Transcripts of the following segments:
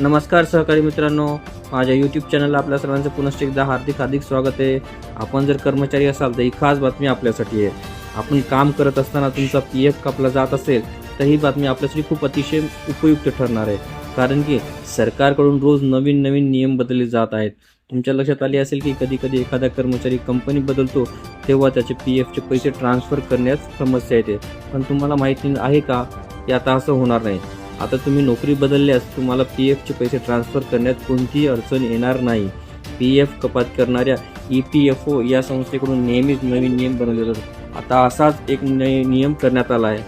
नमस्कार सहकारी मित्रांनो. माझ्या यूट्यूब चॅनलला आपल्या सर्वांचं पुनश्च एकदा हार्दिक हार्दिक स्वागत आहे. आपण जर कर्मचारी असाल तर ही खास बातमी आपल्यासाठी आहे. आपण काम करत असताना तुमचा पी एफ कापला जात असेल तर ही बातमी आपल्यासाठी खूप अतिशय उपयुक्त ठरणार आहे. कारण की सरकारकडून रोज नवीन नवीन नियम बदलले जात आहेत. तुमच्या लक्षात आले असेल की कधी कधी एखादा कर्मचारी कंपनी बदलतो तेव्हा त्याचे पी एफचे पैसे ट्रान्सफर करण्यास समस्या येते. पण तुम्हाला माहिती आहे का? की आता असं होणार नाही. आता तुम्ही नोकरी बदलल्यास तुम्हाला पी एफचे पैसे ट्रान्सफर करण्यात कोणतीही अडचण येणार नाही. पी एफ कपात करणाऱ्या ई पी एफ ओ या संस्थेकडून नेहमीच नवीन नियम बनवले जातात. आता असाच एक नय नियम करण्यात आला आहे.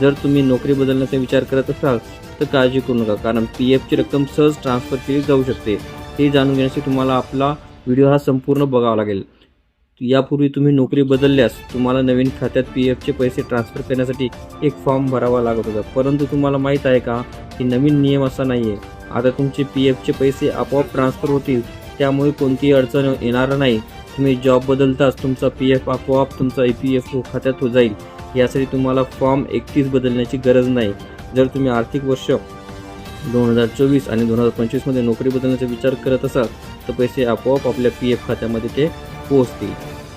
जर तुम्ही नोकरी बदलण्याचा विचार करत असाल तर काळजी करू नका कारण पी एफची रक्कम सहज ट्रान्सफर केली जाऊ शकते. हे जाणून घेण्यासाठी तुम्हाला आपला व्हिडिओ हा संपूर्ण बघावा लागेल. यापूर्वी तुम्ही नोकरी बदलल्यास तुम्हाला नवीन खात्यात पी एफचे पैसे ट्रान्सफर करण्यासाठी एक फॉर्म भरावा लागत होता. परंतु तुम्हाला माहीत आहे का? की नवीन नियम असा नाही आहे आता तुमचे पी एफचे पैसे आपोआप ट्रान्सफर होतील. त्यामुळे कोणतीही अडचण येणार नाही. तुम्ही जॉब बदलताच तुमचा पी एफ आपोआप तुमचा ई पी एफ ओ खात्यात हो जाईल. यासाठी तुम्हाला फॉर्म एकतीस बदलण्याची गरज नाही. जर तुम्ही आर्थिक वर्ष दोन हजार चोवीस आणि दोन हजार पंचवीसमध्ये नोकरी बदलण्याचा विचार करत असाल तर पैसे आपोआप आपल्या पी एफ खात्यामध्ये ते पोहोचते.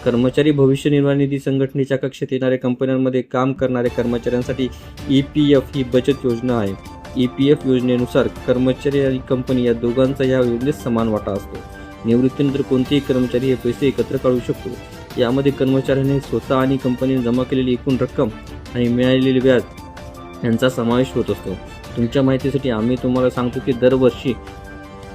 कर्मचारी भविष्य निर्वाह निधी संघटनेच्या कक्षेत येणाऱ्या कंपन्यांमध्ये काम करणाऱ्या कर्मचाऱ्यांसाठी ई पी एफ ही बचत योजना आहे. ई पी एफ योजनेनुसार कर्मचारी आणि कंपनी या दोघांचा या योजनेत समान वाटा असतो. निवृत्तीनंतर कोणतेही कर्मचारी हे पैसे एकत्र काढू शकतो. यामध्ये कर्मचाऱ्याने स्वतः आणि कंपनीने जमा केलेली एकूण रक्कम आणि मिळालेले व्याज यांचा समावेश होत असतो. तुमच्या माहितीसाठी आम्ही तुम्हाला सांगतो की दरवर्षी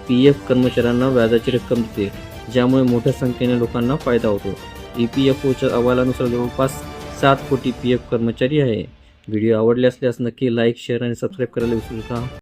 पी एफ कर्मचाऱ्यांना व्याजाची रक्कम देते. ज्यामुळे मोठ्या संख्येने लोकांना फायदा होतो. ई पी एफ ओच्या अहवालानुसार जवळपास सात कोटी पी एफ कर्मचारी आहे. व्हिडिओ आवडले असल्यास नक्की लाईक शेअर आणि सबस्क्राईब करायला विसरू नका.